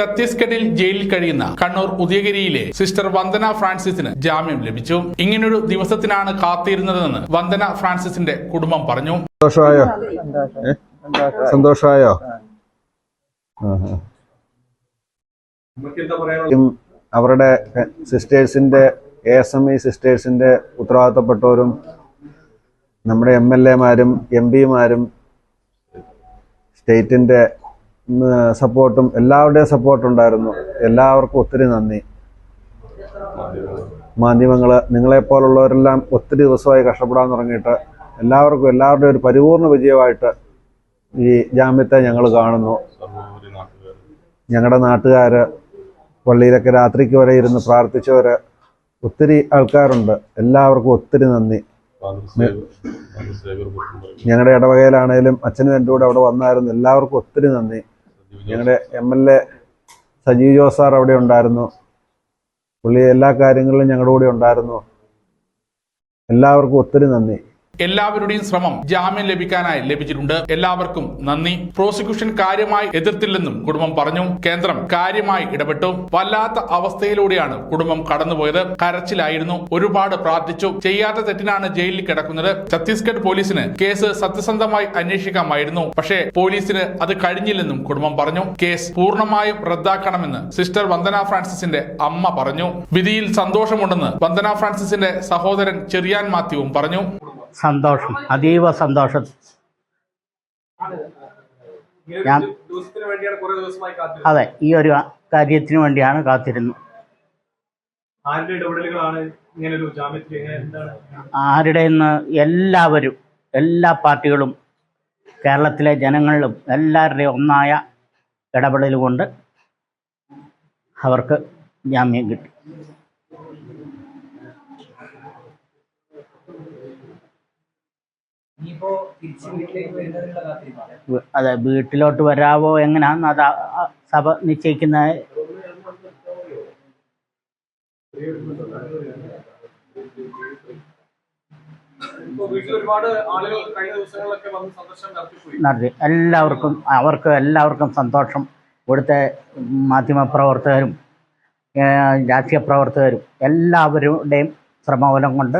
ഛത്തീസ്ഗഡിൽ ജയിലിൽ കഴിയുന്ന കണ്ണൂർ ഉദയഗിരിയിലെ സിസ്റ്റർ വന്ദന ഫ്രാൻസിസിന് ജാമ്യം ലഭിച്ചു. ഇങ്ങനൊരു ദിവസത്തിനാണ് കാത്തിരുന്നതെന്ന് വന്ദന ഫ്രാൻസിസിന്റെ കുടുംബം പറഞ്ഞു. സന്തോഷമായോ? അവരുടെ സിസ്റ്റേഴ്സിന്റെ എ എസ് എം ഇ സിസ്റ്റേഴ്സിന്റെ ഉത്തരവാദിത്തപ്പെട്ടവരും നമ്മുടെ എം എൽ എമാരും എം പിമാരും സ്റ്റേറ്റിന്റെ സപ്പോർട്ടും എല്ലാവരുടെയും സപ്പോർട്ട് ഉണ്ടായിരുന്നു. എല്ലാവർക്കും ഒത്തിരി നന്ദി. മാധ്യമങ്ങൾ നിങ്ങളെപ്പോലുള്ളവരെല്ലാം ഒത്തിരി ദിവസമായി കഷ്ടപ്പെടാൻ തുടങ്ങിയിട്ട് എല്ലാവർക്കും എല്ലാവരുടെയും ഒരു പരിപൂർണ വിജയമായിട്ട് ഈ ജാമ്യത്തെ ഞങ്ങൾ കാണുന്നു. ഞങ്ങളുടെ നാട്ടുകാർ പള്ളിയിലൊക്കെ രാത്രിക്ക് വരെ ഇരുന്ന് പ്രാർത്ഥിച്ചവര് ഒത്തിരി ആൾക്കാരുണ്ട്. എല്ലാവർക്കും ഒത്തിരി നന്ദി. ഞങ്ങളുടെ ഇടവകയിലാണേലും അച്ഛനും എന്റെ കൂടെ അവിടെ വന്നായിരുന്നു. എല്ലാവർക്കും ഒത്തിരി നന്ദി. ഞങ്ങളുടെ M L A Sajeev Jose sir അവിടെ ഉണ്ടായിരുന്നു. പുള്ളി എല്ലാ കാര്യങ്ങളിലും ഞങ്ങളുടെ കൂടെ ഉണ്ടായിരുന്നു. എല്ലാവർക്കും ഒത്തിരി നന്ദി. എല്ലാവരുടെയും ശ്രമം ജാമ്യം ലഭിക്കാനായി ലഭിച്ചിട്ടുണ്ട്. എല്ലാവർക്കും നന്ദി. പ്രോസിക്യൂഷൻ കാര്യമായി എതിർത്തില്ലെന്നും കുടുംബം പറഞ്ഞു. കേന്ദ്രം കാര്യമായി ഇടപെട്ടു. വല്ലാത്ത അവസ്ഥയിലൂടെയാണ് കുടുംബം കടന്നുപോയത്. കരച്ചിലായിരുന്നു. ഒരുപാട് പ്രാർത്ഥിച്ചു. ചെയ്യാത്ത തെറ്റിനാണ് ജയിലിൽ കിടക്കുന്നത്. ഛത്തീസ്ഗഡ് പോലീസിന് കേസ് സത്യസന്ധമായി അന്വേഷിക്കാമായിരുന്നു. പക്ഷേ പോലീസിന് അത് കഴിഞ്ഞില്ലെന്നും കുടുംബം പറഞ്ഞു. കേസ് പൂർണമായും റദ്ദാക്കണമെന്ന് സിസ്റ്റർ വന്ദന ഫ്രാൻസിസിന്റെ അമ്മ പറഞ്ഞു. വിധിയിൽ സന്തോഷമുണ്ടെന്ന് വന്ദന ഫ്രാൻസിസിന്റെ സഹോദരൻ ചെറിയാൻ മാത്യുവും പറഞ്ഞു. സന്തോഷം അതീവ സന്തോഷം. ഞാൻ അതെ ഈ ഒരു കാര്യത്തിന് വേണ്ടിയാണ് കാത്തിരുന്നു ആരുടെ ഇന്ന് ആരുടെ നിന്ന് എല്ലാവരും എല്ലാ പാർട്ടികളും കേരളത്തിലെ ജനങ്ങളിലും എല്ലാവരുടെയും ഒന്നായ ഇടപെടൽ കൊണ്ട് അവർക്ക് ജാമ്യം കിട്ടി. അതെ വീട്ടിലോട്ട് വരാവോ എങ്ങനെയാന്ന് അത് സഭ നിശ്ചയിക്കുന്ന നടത്തി എല്ലാവർക്കും അവർക്ക് എല്ലാവർക്കും സന്തോഷം. ഇവിടുത്തെ മാധ്യമപ്രവർത്തകരും രാഷ്ട്രീയ പ്രവർത്തകരും എല്ലാവരുടെയും ശ്രമഫലം കൊണ്ട്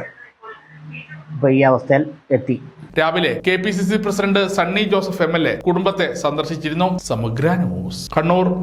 അവസ്ഥയിൽ എത്തി. രാവിലെ K P C C president Sunny Joseph M L A കുടുംബത്തെ സന്ദർശിച്ചിരുന്നു. സമഗ്ര ന്യൂസ്. കണ്ണൂർ.